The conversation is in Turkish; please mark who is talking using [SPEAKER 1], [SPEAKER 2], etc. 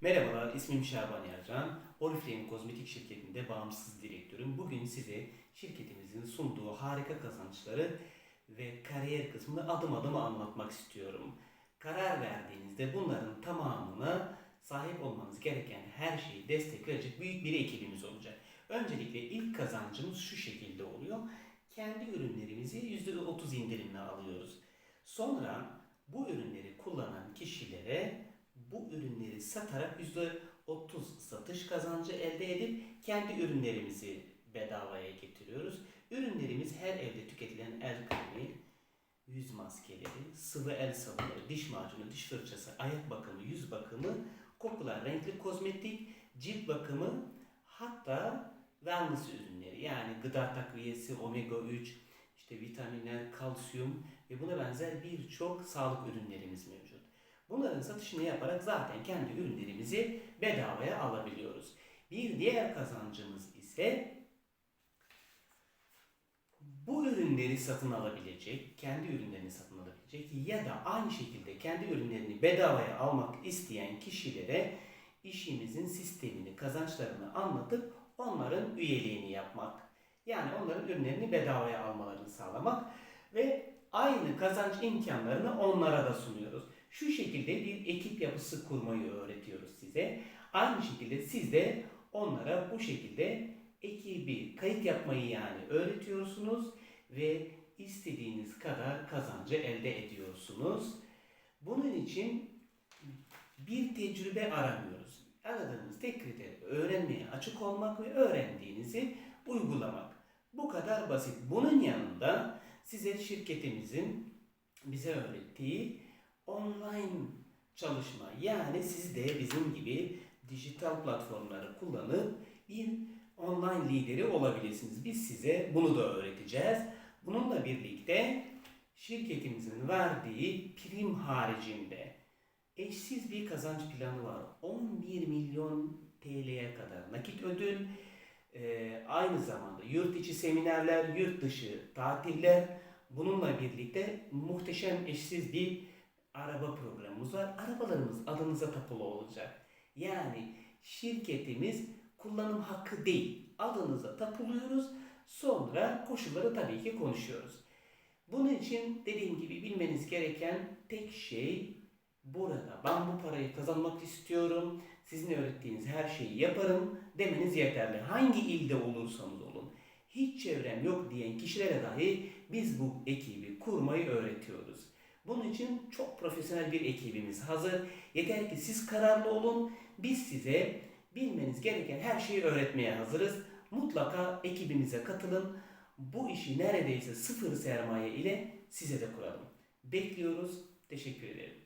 [SPEAKER 1] Merhabalar, ismim Şaban Yercan. Oriflame Kozmetik Şirketi'nde bağımsız direktörüm. Bugün size şirketimizin sunduğu harika kazançları ve kariyer kısmını adım adım anlatmak istiyorum. Karar verdiğinizde bunların tamamına sahip olmanız gereken her şeyi destekleyecek büyük bir ekibimiz olacak. Öncelikle ilk kazancımız şu şekilde oluyor. Kendi ürünlerimizi %30 indirimle alıyoruz. Sonra bu ürünleri kullanan kişilere bu ürünleri satarak %30 satış kazancı elde edip kendi ürünlerimizi bedavaya getiriyoruz. Ürünlerimiz her evde tüketilen el kremi, yüz maskeleri, sıvı el sabunları, diş macunu, diş fırçası, ayak bakımı, yüz bakımı, kokular, renkli kozmetik, cilt bakımı, hatta wellness ürünleri yani gıda takviyesi, omega 3, işte vitaminler, kalsiyum ve buna benzer birçok sağlık ürünlerimiz mevcut. Bunların satışını yaparak zaten kendi ürünlerimizi bedavaya alabiliyoruz. Bir diğer kazancımız ise bu ürünleri satın alabilecek, kendi ürünlerini satın alabilecek ya da aynı şekilde kendi ürünlerini bedavaya almak isteyen kişilere işimizin sistemini, kazançlarını anlatıp onların üyeliğini yapmak. Yani onların ürünlerini bedavaya almalarını sağlamak ve aynı kazanç imkanlarını onlara da sunuyoruz. Şu şekilde bir ekip yapısı kurmayı öğretiyoruz size. Aynı şekilde siz de onlara bu şekilde ekibi kayıt yapmayı yani öğretiyorsunuz ve istediğiniz kadar kazancı elde ediyorsunuz. Bunun için bir tecrübe aramıyoruz. Aradığımız tek kriter öğrenmeye açık olmak ve öğrendiğinizi uygulamak. Bu kadar basit. Bunun yanında size şirketimizin bize öğrettiği online çalışma yani siz de bizim gibi dijital platformları kullanıp bir online lideri olabilirsiniz. Biz size bunu da öğreteceğiz. Bununla birlikte şirketimizin verdiği prim haricinde eşsiz bir kazanç planı var. 11 milyon TL'ye kadar nakit ödül, ee, aynı zamanda yurt içi seminerler, yurt dışı tatiller, bununla birlikte muhteşem eşsiz bir araba programımız var. Arabalarımız adınıza tapulu olacak. Yani şirketimiz kullanım hakkı değil. Adınıza tapuluyoruz. Sonra koşulları tabii ki konuşuyoruz. Bunun için dediğim gibi bilmeniz gereken tek şey burada ben bu parayı kazanmak istiyorum. Sizin öğrettiğiniz her şeyi yaparım demeniz yeterli. Hangi ilde olursanız olun. Hiç çevrem yok diyen kişilere dahi biz bu ekibi kurmayı öğretiyoruz. Bunun için çok profesyonel bir ekibimiz hazır. Yeter ki siz kararlı olun. Biz size bilmeniz gereken her şeyi öğretmeye hazırız. Mutlaka ekibimize katılın. Bu işi neredeyse sıfır sermaye ile size de kuralım. Bekliyoruz. Teşekkür ederim.